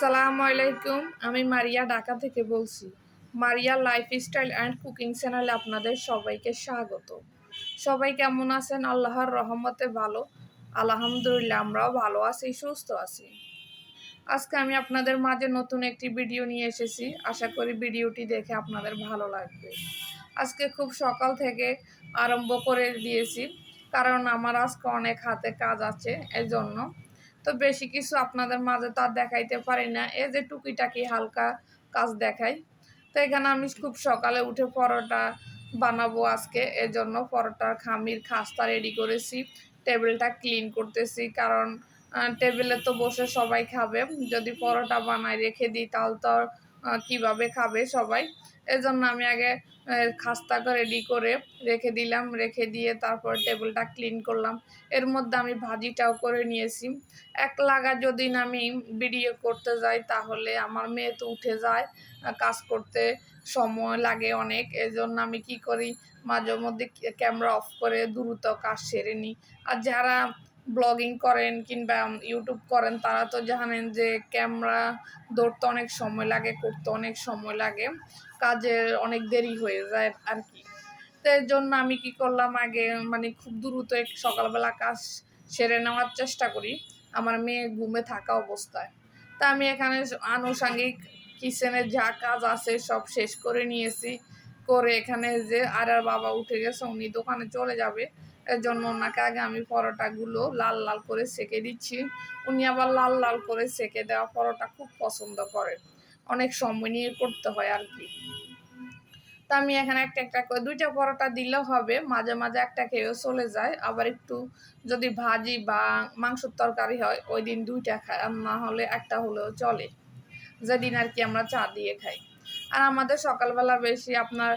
আসসালামু আলাইকুম, আমি মারিয়া ঢাকা থেকে বলছি। মারিয়া লাইফস্টাইল অ্যান্ড কুকিং চ্যানেলে আপনাদের সবাইকে স্বাগত। সবাই কেমন আছেন? আল্লাহর রহমতে ভালো। আলহামদুলিল্লাহ, আমরাও ভালো আছি, সুস্থ আছি। আজকে আমি আপনাদের মাঝে নতুন একটি ভিডিও নিয়ে এসেছি। আশা করি ভিডিওটি দেখে আপনাদের ভালো লাগবে। আজকে খুব সকাল থেকে আরম্ভ করে দিয়েছি, কারণ আমার আজকে অনেক হাতে কাজ আছে, এজন্য তো বেশি কিছু আপনাদের মাঝে তো আর দেখাইতে পারি না। এই যে টুকিটাকি হালকা কাজ দেখাই। তো এখানে আমি খুব সকালে উঠে পরোটা বানাবো আজকে। এজন্য পরোটার খামির, খাস্তা রেডি করেছি। টেবিলটা ক্লিন করতেছি কারণ টেবিলে তো বসে সবাই খাবে। যদি পরোটা বানাই রেখে দিই তাহলে তো কীভাবে খাবে সবাই? এজন্য আমি আগে খাস্তাটা রেডি করে রেখে দিলাম, রেখে দিয়ে তারপর টেবিলটা ক্লিন করলাম। এর মধ্যে আমি ভাজিটাও করে নিয়েছি। এক লাগা যদি আমি ভিডিও করতে যাই, তাহলে আমার মেয়ে তো উঠে যায় কাজ করতে সময় লাগে অনেক। এজন্য আমি কি করি, মাঝে মধ্যে ক্যামেরা অফ করে দ্রুত কাজ সেরে নিই। আর যারা ব্লগিং করেন কিংবা ইউটিউব করেন, তারা তো জানেন যে ক্যামেরা ধরতে অনেক সময় লাগে, করতে অনেক সময় লাগে। কাজের অনেক দেরি হয়ে যায় আর কি তো এর জন্য আমি কি করলাম আগে মানে খুব দ্রুত সকালবেলা কাজ সেরে নেওয়ার চেষ্টা করি। আমার মেয়ে ঘুমে থাকা অবস্থায়। তা আমি এখানে আনুষাঙ্গিক কিচেনের যা কাজ আছে সব শেষ করে নিয়েছি। করে এখানে যে আর আর বাবা উঠে গেছে, উনি দোকানে চলে যাবে। এর জন্য ওনাকে আগে আমি পরোটাগুলো লাল লাল করে সেকে দিচ্ছি। উনি আবার লাল লাল করে সেকে দেওয়া পরোটা খুব পছন্দ করে। অনেক সময় নিয়ে করতে হয় আর কি। তা আমি এখানে একটা একটা করে, দুইটা পরোটা দিলেও হবে, মাঝে মাঝে একটা খেয়েও চলে যায়, আবার একটু যদি ভাজি বা মাংসর তরকারি হয়, ওই দিন দুইটা খাই, আর না হলে একটা হলেও চলে। যেদিন আর কি আমরা চা দিয়ে খাই। আর আমাদের সকালবেলা বেশি আপনার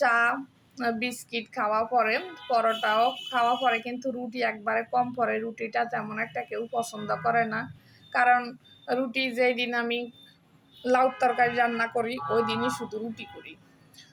চা, বিস্কিট খাওয়া পরে, পরোটাও খাওয়া পরে, কিন্তু রুটি একবারে কম পরে। রুটিটা তেমন একটা কেউ পছন্দ করে না। কারণ রুটি যেই দিন আমি লাউ তরকারি রান্না করি, ওই দিনই শুধু রুটি করি।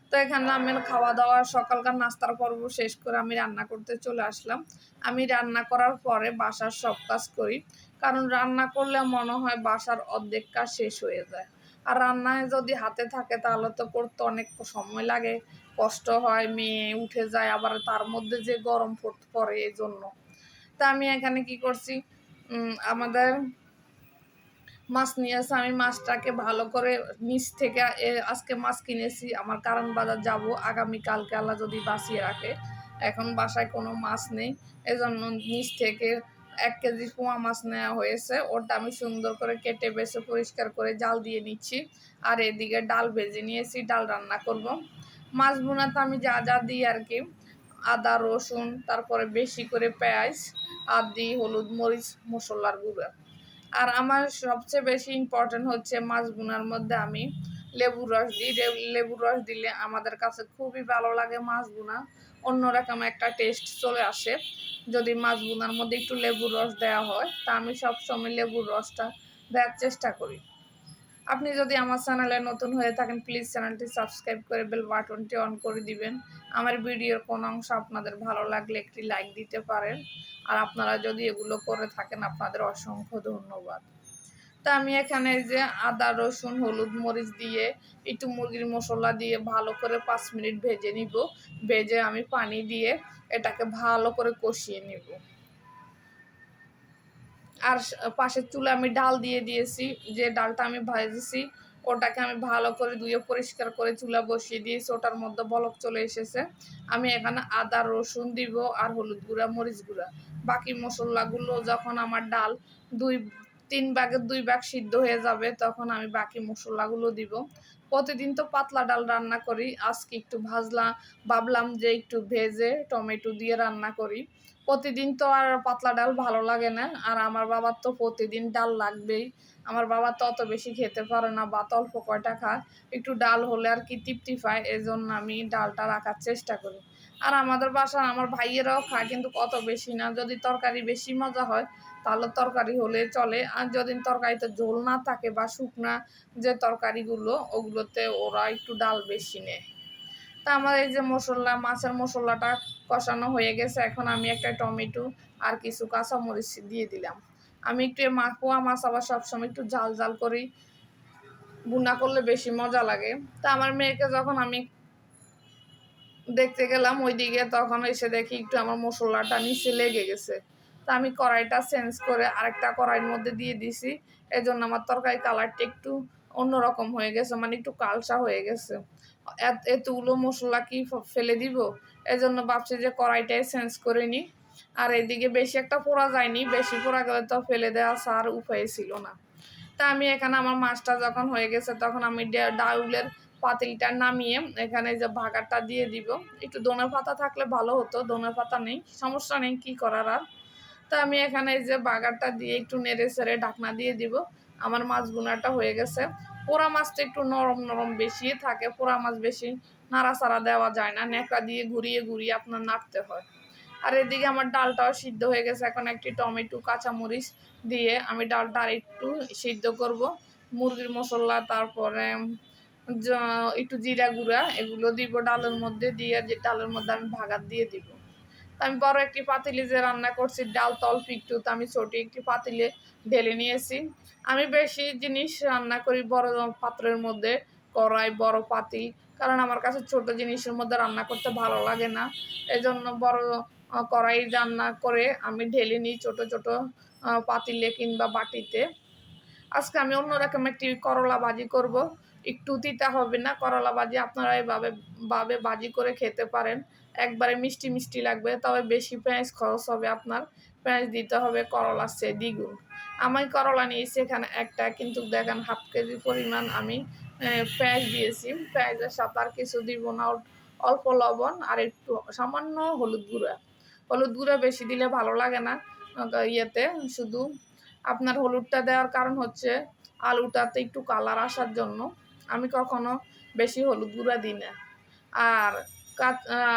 তো এখানে আমি খাওয়া দাওয়া, সকালকার নাস্তার পর্ব শেষ করে আমি রান্না করতে চলে আসলাম। আমি রান্না করার পরে বাসার সব কাজ করি, কারণ রান্না করলে মনে হয় বাসার অর্ধেক কাজ শেষ হয়ে যায়। আর রান্নায় যদি হাতে থাকে তাহলে তো করতে অনেক সময় লাগে, কষ্ট হয়, মেয়ে উঠে যায়, আবার তার মধ্যে যে গরম পড়ে এই জন্য তা আমি এখানে কি করছি আমাদের মাছ নিয়ে এসে আমি মাছটাকে ভালো করে নিচ থেকে আজকে মাছ কিনেছি, আমার কারণ বাজার যাব আগামীকালকে আল্লাহ যদি বাঁচিয়ে রাখে। এখন বাসায় কোনো মাছ নেই, এজন্য নিচ থেকে এক কেজি পোয়া মাছ নেওয়া হয়েছে, ওটা আমি সুন্দর করে কেটে বেছে পরিষ্কার করে জাল দিয়ে নিচ্ছি, আর এদিকে ডাল ভেজে নিয়েছি, ডাল রান্না করব। মাছ বোনাতে আমি যা যা দিই আর কি, আদা, রসুন, তারপরে বেশি করে পেঁয়াজ, আর দিই হলুদ মরিচ, মশলার গুঁড়ো। আর আমার সবচেয়ে বেশি ইম্পর্টেন্ট হচ্ছে মাছ বোনার মধ্যে আমি লেবুর রস দিই। লেবুর রস দিলে আমাদের কাছে খুবই ভালো লাগে মাছ বোনা অন্যরকম একটা টেস্ট চলে আসে। যদি মাছ বোনার মধ্যে একটু লেবুর রস দেওয়া হয়, তা আমি সবসময় লেবুর রসটা দেওয়ার চেষ্টা করি। আপনি যদি আমার চ্যানেলে নতুন হয়ে থাকেন প্লিজ চ্যানেলটি সাবস্ক্রাইব করে বেল বাটনটি অন করে দিবেন। আমার ভিডিওর কোন অংশ আপনাদের ভালো লাগলে একটি লাইক দিতে পারেন। আর আপনারা যদি এগুলো করে থাকেন, আপনাদের অসংখ্য ধন্যবাদ। তা আমি এখানে যে আদা, রসুন, হলুদ মরিচ দিয়ে, একটু মুরগির মশলা দিয়ে ভালো করে পাঁচ মিনিট ভেজে নিব। ভেজে আমি পানি দিয়ে এটাকে ভালো করে কষিয়ে নিব। আর পাশের চুলে আমি ডাল দিয়ে দিয়েছি, যে ডালটা আমি ভেজেছি, ওটাকে আমি ভালো করে ধুয়ে পরিষ্কার করে চুলা বসিয়ে দিয়েছি, ওটার মধ্যে বলক চলে এসেছে। আমি এখানে আদা, রসুন দিব আর হলুদ গুঁড়া, মরিচ গুঁড়া। বাকি মশলাগুলো যখন আমার ডাল দুই তিন ভাগের দুই ভাগ সিদ্ধ হয়ে যাবে, তখন আমি বাকি মশলাগুলো দিব। প্রতিদিন তো পাতলা ডাল রান্না করি, আজকে একটু ভাজলাম ভাবলাম যে একটু ভেজে টমেটো দিয়ে রান্না করি। প্রতিদিন তো আর পাতলা ডাল ভালো লাগে না, আর আমার বাবার তো প্রতিদিন ডাল লাগবেই। আমার বাবা তো অত বেশি খেতে পারে না বা অল্প কয়টা খায়। একটু ডাল হলে আর কি তৃপ্তি পায় এই জন্য আমি ডালটা রাখার চেষ্টা করি। আর আমাদের বাসায় আমার ভাইয়েরাও খায়, কিন্তু কত বেশি না। যদি তরকারি বেশি মজা হয়, তাহলে তরকারি হলে চলে। আর যদি তরকারিতে ঝোল না থাকে বা শুকনা যে তরকারিগুলো, ওগুলোতে ওরা একটু ডাল বেশি নেয়। তা আমার এই যে মশলা, মাছের মশলাটা কষানো হয়ে গেছে, এখন আমি একটা টমেটো আর কিছু কাঁচামরিচ দিয়ে দিলাম। আমি একটু পোয়া মাছ আবার সবসময় একটু জাল জাল করি। বুনা করলে বেশি মজা লাগে। তা আমার মেয়েকে যখন আমি দেখতে গেলাম, ওইদিকে তখন এসে দেখি একটু আমার মশলাটা নিচে লেগে গেছে। তা আমি কড়াইটা চেঞ্জ করে আরেকটা কড়াইয়ের মধ্যে দিয়ে দিছি। এই জন্য আমার তরকারি কালারটা একটু অন্যরকম হয়ে গেছে মানে একটু কালসা হয়ে গেছে। এত- এতগুলো মশলা কি ফেলে দিব? এই জন্য ভাবছি যে কড়াইটাই চেঞ্জ করে নিই আর এদিকে বেশি একটা পোড়া যায়নি, বেশি পোড়া গেলে তো ফেলে দেওয়া সার উপায় ছিল না। তা আমি এখানে আমার মাছটা যখন হয়ে গেছে, তখন আমি ডাউলের পাতিলটা নামিয়ে এখানে যে ভাগাটা দিয়ে দিব। একটু দোনে পাতা থাকলে ভালো হতো দোনে পাতা নেই, সমস্যা নেই, কি করার আর? তা আমি এখানে যে বাগারটা দিয়ে একটু নেড়ে সেড়ে ঢাকনা দিয়ে দিব। আমার মাছ গুনাটা হয়ে গেছে। পোড়া মাছটা একটু নরম নরম বেশি থাকে, পোড়া মাছ বেশি নাড়াচাড়া দেওয়া যায় না, ন্যাকড়া দিয়ে ঘুরিয়ে ঘুরিয়ে আপনার নাড়তে হয়। আর এদিকে আমার ডালটাও সিদ্ধ হয়ে গেছে। এখন একটি টমেটো, কাঁচামরিচ দিয়ে আমি ডালটা আর একটু সিদ্ধ করব। মুরগির মশলা, তারপরে একটু জিরা গুঁড়া, এগুলো দিব ডালের মধ্যে দিয়ে, যে ডালের মধ্যে আমি ভাগাত দিয়ে দিব। আমি বড় একটি পাতিলে যে রান্না করছি, ডাল তল্প একটু, তো আমি ছোট একটি পাতিলে ঢেলে নিয়েছি। আমি বেশি জিনিস রান্না করি বড় পাত্রের মধ্যে, কড়াই, বড় পাতিল, কারণ আমার কাছে ছোট জিনিসের মধ্যে রান্না করতে ভালো লাগে না। এজন্য বড় কড়াই রান্না করে আমি ঢেলে নিই ছোট ছোট পাতিলে কিংবা বাটিতে। আজকে আমি অন্যরকম একটি করলা ভাজি করব। একটু তিতা হবে না, করলা ভাজি আপনারা এভাবে, ভাবে ভাজি করে খেতে পারেন। একবারে মিষ্টি মিষ্টি লাগবে, তবে বেশি পেঁয়াজ খরচ হবে আপনার। পেঁয়াজ দিতে হবে করলার চেয়ে দ্বিগুণ। আমি করলা নিয়েছি এখানে একটা, কিন্তু দেখেন হাফ কেজি পরিমাণ আমি পেঁয়াজ দিয়েছি। পেঁয়াজের সাথে আর কিছু দিব না অল্প লবণ আর একটু সামান্য হলুদ গুঁড়া। হলুদ গুঁড়া বেশি দিলে ভালো লাগে না ইয়েতে শুধু। আপনার হলুদটা দেওয়ার কারণ হচ্ছে, আলুটাতে একটু কালার আসার জন্য। আমি কখনো বেশি হলুদ গুঁড়া দিই না। আর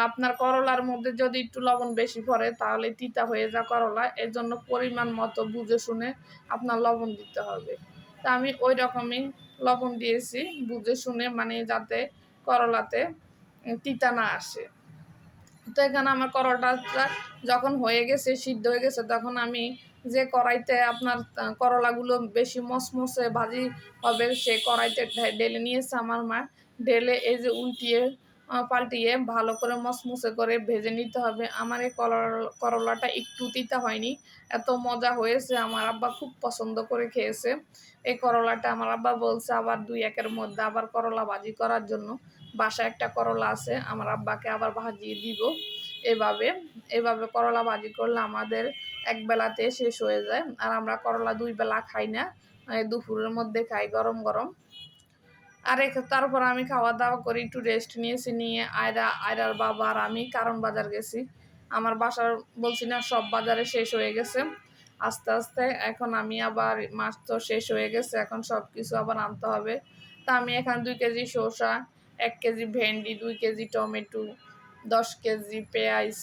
আপনার করলার মধ্যে যদি একটু লবণ বেশি পড়ে, তাহলে তিতা হয়ে যা করলা। এর জন্য পরিমাণ মতো বুঝে শুনে আপনার লবণ দিতে হবে। তা আমি ওই রকমই লবণ দিয়েছি, বুঝে শুনে মানে যাতে করলাতে তিতা না আসে। তো এখানে আমার করলাটা যখন হয়ে গেছে, সিদ্ধ হয়ে গেছে, তখন আমি যে কড়াইতে আপনার করলাগুলো বেশি মসমসে ভাজি হবে, সে কড়াইতে ঢেলে নিয়েছে আমার মা। ঢেলে এই যে উল্টিয়ে পাল্টিয়ে ভালো করে মসমসে করে ভেজে নিতে হবে। আমার এই করলা- করলাটা একটু তিতা হয়নি, এত মজা হয়েছে, আমার আব্বা খুব পছন্দ করে খেয়েছে। এই করলাটা আমার আব্বা বলছে আবার দুই একের মধ্যে আবার করলা ভাজি করার জন্য। বাসায় একটা করলা আছে, আমার আব্বাকে আবার ভাজিয়ে দিব। এভাবে এভাবে করলা ভাজি করলে আমাদের এক বেলাতে শেষ হয়ে যায়। আর আমরা করলা দুই বেলা খাই না এই দুপুরের মধ্যে খাই গরম গরম। আর তারপর আমি খাওয়া দাওয়া করি, একটু রেস্ট নিয়েছি, নিয়ে আয়রা, আয়রার বাবা আর আমি কারণ বাজার গেছি। আমার বাসার বলছি না, সব বাজারে শেষ হয়ে গেছে। আস্তে আস্তে এখন আমি আবার মাছ তো শেষ হয়ে গেছে, এখন সব কিছু আবার আনতে হবে। তা আমি এখানে দুই কেজি শসা, এক কেজি ভেন্ডি, দুই কেজি টমেটো, দশ কেজি পেঁয়াজ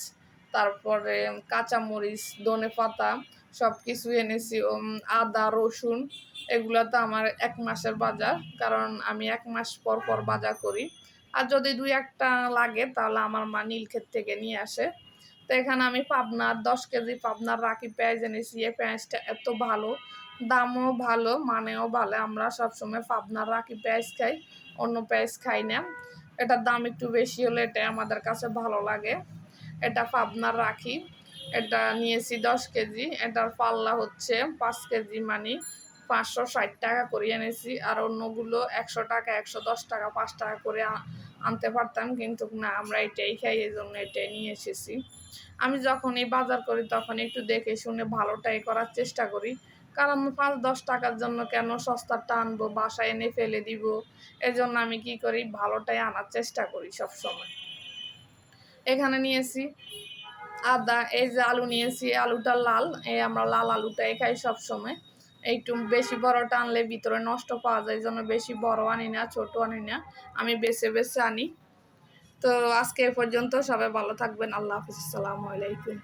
তারপরে কাঁচামরিচ, ধনে পাতা সব কিছু এনেছি আদা, রসুন, এগুলো তো আমার এক মাসের বাজার, কারণ আমি এক মাস পর পর বাজার করি। আর যদি দুই একটা লাগে, তাহলে আমার মা নীলক্ষেত থেকে নিয়ে আসে। তো এখানে আমি পাবনার দশ কেজি পাবনার রাখি পেঁয়াজ এনেছি, এই পেঁয়াজটা এত ভালো, দামও ভালো, মানেও ভালো। আমরা সবসময় পাবনার রাখি পেঁয়াজ খাই, অন্য পেঁয়াজ খাই না। এটার দাম একটু বেশি হলে এটা আমাদের কাছে ভালো লাগে। এটা পাবনার রাখি। এটা নিয়েছি দশ কেজি। এটার পাল্লা হচ্ছে পাঁচ কেজি মানে। পাঁচশো ষাট টাকা করে এনেছি। আর অন্যগুলো একশো টাকা, একশো দশ টাকা, পাঁচ টাকা করে আনতে পারতাম। কিন্তু না, আমরা এটাই খাই এই জন্য এটাই নিয়ে এসেছি। আমি যখন এই বাজার করি, তখন একটু দেখে শুনে ভালোটাই করার চেষ্টা করি। কারণ পাঁচ, দশ টাকার জন্য কেন সস্তারটা আনব? বাসায় এনে ফেলে দিব। এজন্য আমি কি করি? ভালোটাই আনার চেষ্টা করি সব সময় এখানে নিয়েছি আদা, এই যে আলু নিয়েছি আলুটা লাল, এই আমরা লাল আলুটাই খাই সবসময়। একটু বেশি বড়টা আনলে ভিতরে নষ্ট পাওয়া যায় জন্য বেশি বড় আনি না, ছোট আনি না, আমি বেছে বেছে আনি। তো আজকে এ পর্যন্ত সবাই ভালো থাকবেন, আল্লাহ হাফিজ, আসসালামু আলাইকুম।